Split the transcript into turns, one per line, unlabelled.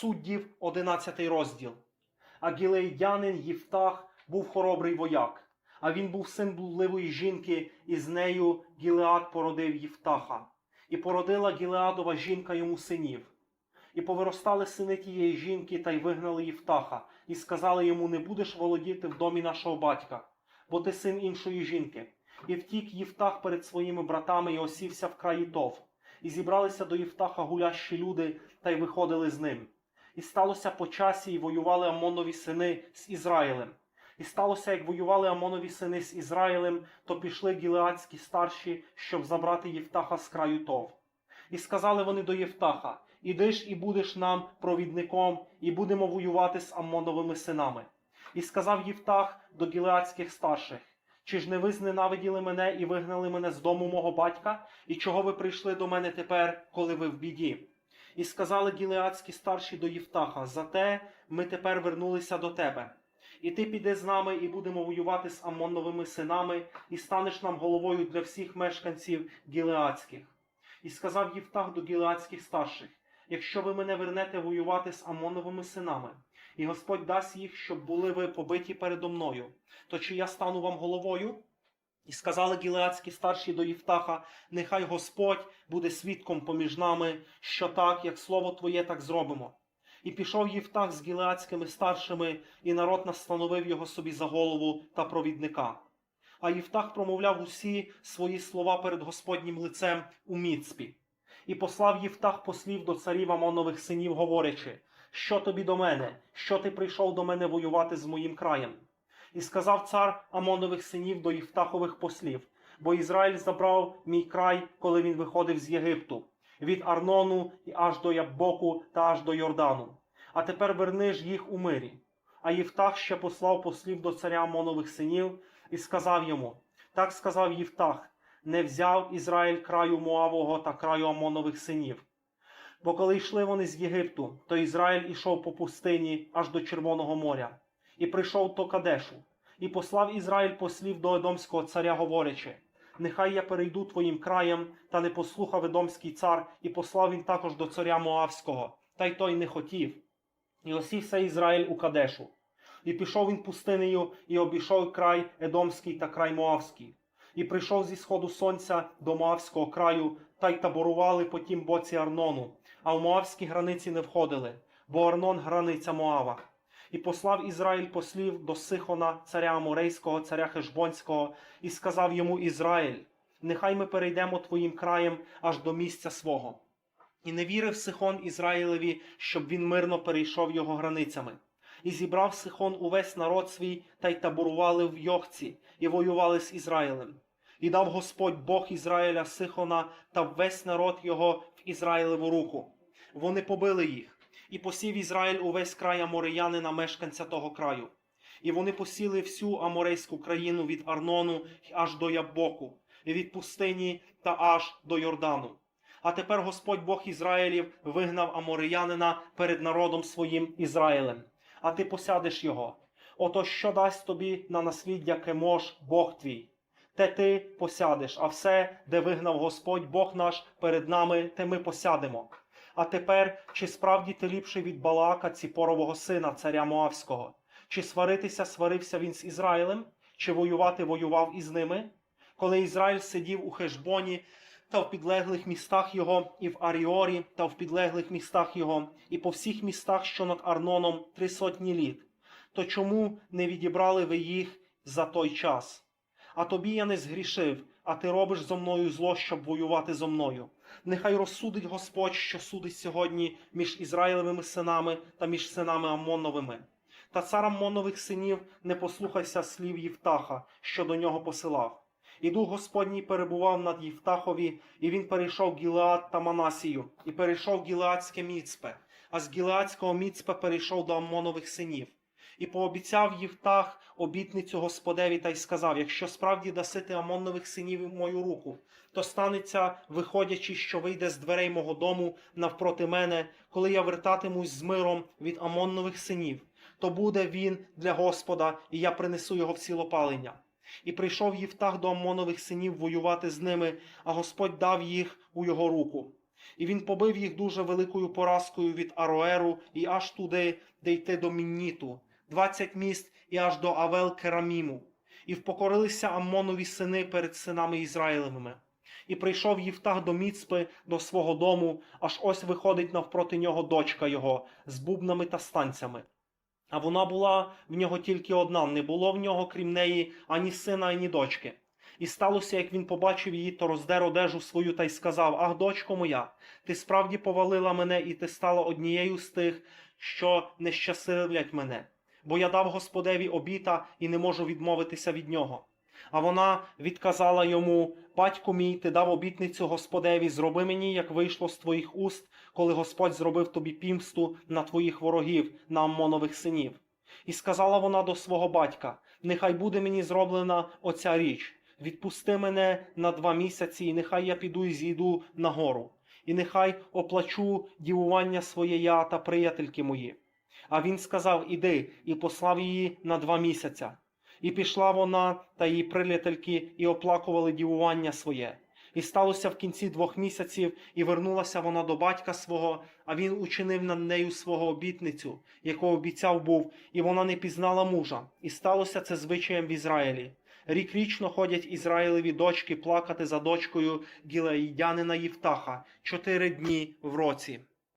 Суддів, 11 розділ. А гілеїдянин Єфтах був хоробрий вояк, а він був син блудливої жінки, і з нею Гілеад породив Єфтаха. І породила Гілеадова жінка йому синів. І повиростали сини тієї жінки та й вигнали Єфтаха, і сказали йому: Не будеш володіти в домі нашого батька, бо ти син іншої жінки. І втік Єфтах перед своїми братами і осівся в краї Тов. І зібралися до Єфтаха гулящі люди та й виходили з ним. І сталося по часі, і воювали Амонові сини з Ізраїлем. І сталося, як воювали Амонові сини з Ізраїлем, то пішли гілеадські старші, щоб забрати Єфтаха з краю Тов. І сказали вони до Єфтаха: Іди ж і будеш нам провідником, і будемо воювати з Амоновими синами. І сказав Єфтах до гілеадських старших: Чи ж не ви зненавиділи мене і вигнали мене з дому мого батька? І чого ви прийшли до мене тепер, коли ви в біді? І сказали гілеадські старші до Єфтаха: Зате ми тепер вернулися до тебе. І ти піди з нами, і будемо воювати з Амоновими синами, і станеш нам головою для всіх мешканців гілеадських. І сказав Єфтах до гілеадських старших: Якщо ви мене вернете воювати з Амоновими синами, і Господь дасть їх, щоб були ви побиті передо мною, то чи я стану вам головою? І сказали гілеадські старші до Єфтаха: Нехай Господь буде свідком поміж нами, що так, як слово Твоє, так зробимо. І пішов Єфтах з гілеадськими старшими, і народ настановив його собі за голову та провідника. А Єфтах промовляв усі свої слова перед Господнім лицем у Міцпі. І послав Єфтах послів до царів Амонових синів, говорячи: Що тобі до мене? Що ти прийшов до мене воювати з моїм краєм? І сказав цар Амонових синів до Єфтахових послів, бо Ізраїль забрав мій край, коли він виходив з Єгипту, від Арнону і аж до Яббоку та аж до Йордану. А тепер верни ж їх у мирі. А Єфтах ще послав послів до царя Амонових синів і сказав йому: Так сказав Єфтах: не взяв Ізраїль краю Моавого та краю Амонових синів. Бо коли йшли вони з Єгипту, то Ізраїль ішов по пустині аж до Червоного моря, і прийшов до Кадешу, і послав Ізраїль послів до Едомського царя, говорячи: Нехай я перейду твоїм краєм, та не послухав Едомський цар, і послав він також до царя Моавського, та й той не хотів. І осівся Ізраїль у Кадешу. І пішов він пустинею, і обійшов край Едомський та край Моавський. І прийшов зі сходу сонця до Моавського краю, та й таборували по тім боці Арнону, а в Моавські границі не входили, бо Арнон границя Моава. І послав Ізраїль послів до Сихона, царя Аморейського, царя Хешбонського, і сказав йому Ізраїль: Нехай ми перейдемо твоїм краєм аж до місця свого. І не вірив Сихон Ізраїлеві, щоб він мирно перейшов його границями. І зібрав Сихон увесь народ свій та й таборували в Йохці, і воювали з Ізраїлем. І дав Господь Бог Ізраїля Сихона та весь народ його в Ізраїлеву руку. Вони побили їх, і посів Ізраїль увесь край Амореянина, мешканця того краю. І вони посіли всю Аморейську країну від Арнону аж до Яббоку, і від пустині та аж до Йордану. А тепер Господь Бог Ізраїлів вигнав Амореянина перед народом своїм Ізраїлем, а ти посядеш його. Ото що дасть тобі на насліддя Кемош, Бог твій? Те ти посядеш, а все, де вигнав Господь Бог наш перед нами, те ми посядемо. А тепер, чи справді ти ліпший від Балака, ціпорового сина, царя Моавського? Чи сваритися сварився він з Ізраїлем, чи воювати воював із ними? Коли Ізраїль сидів у Хешбоні та в підлеглих містах його, і в Аріорі, та в підлеглих містах його, і по всіх містах, що над Арноном, три сотні літ, то чому не відібрали ви їх за той час? А тобі я не згрішив, а ти робиш зо мною зло, щоб воювати зо мною. Нехай розсудить Господь, що судить сьогодні між Ізраїлевими синами та між синами Амоновими. Та цар Амонових синів не послухайся слів Євтаха, що до нього посилав. І дух Господній перебував над Євтахові, і він перейшов Гілеад та Манасію, і перейшов Гілеадське міцпе, а з Гілеадського міцпе перейшов до Амонових синів. І пообіцяв Євтах обітницю Господеві та й сказав: Якщо справді дасите Амонових синів мою руку, то станеться, виходячи, що вийде з дверей мого дому навпроти мене, коли я вертатимусь з миром від Амонових синів, то буде він для Господа, і я принесу його в цілопалення. І прийшов Євтах до Амонових синів воювати з ними, а Господь дав їх у його руку. І він побив їх дуже великою поразкою від Ароеру і аж туди, де йти до Мінніту, двадцять міст і аж до Авел Кераміму. І впокорилися Аммонові сини перед синами Ізраїлевими. І прийшов Євтах до Міцпи, до свого дому, аж ось виходить навпроти нього дочка його з бубнами та станцями. А вона була в нього тільки одна, не було в нього, крім неї, ані сина, ані дочки. І сталося, як він побачив її, то роздер одежу свою та й сказав: Ах, дочко моя, ти справді повалила мене, і ти стала однією з тих, що нещасливлять мене. Бо я дав Господеві обіта і не можу відмовитися від нього. А вона відказала йому: Батько мій, ти дав обітницю Господеві, зроби мені, як вийшло з твоїх уст, коли Господь зробив тобі пімсту на твоїх ворогів, на Аммонових синів. І сказала вона до свого батька: Нехай буде мені зроблена оця річ. Відпусти мене на два місяці, і нехай я піду і зійду на гору, і нехай оплачу дівування своє я та приятельки мої. А він сказав: Іди, і послав її на два місяця. І пішла вона та її приятельки, і оплакували дівування своє. І сталося в кінці двох місяців, і вернулася вона до батька свого, а він учинив над нею свого обітницю, яку обіцяв був, і вона не пізнала мужа. І сталося це звичаєм в Ізраїлі. Рік річно ходять Ізраїлеві дочки плакати за дочкою гілеїдянина Євтаха чотири дні в році.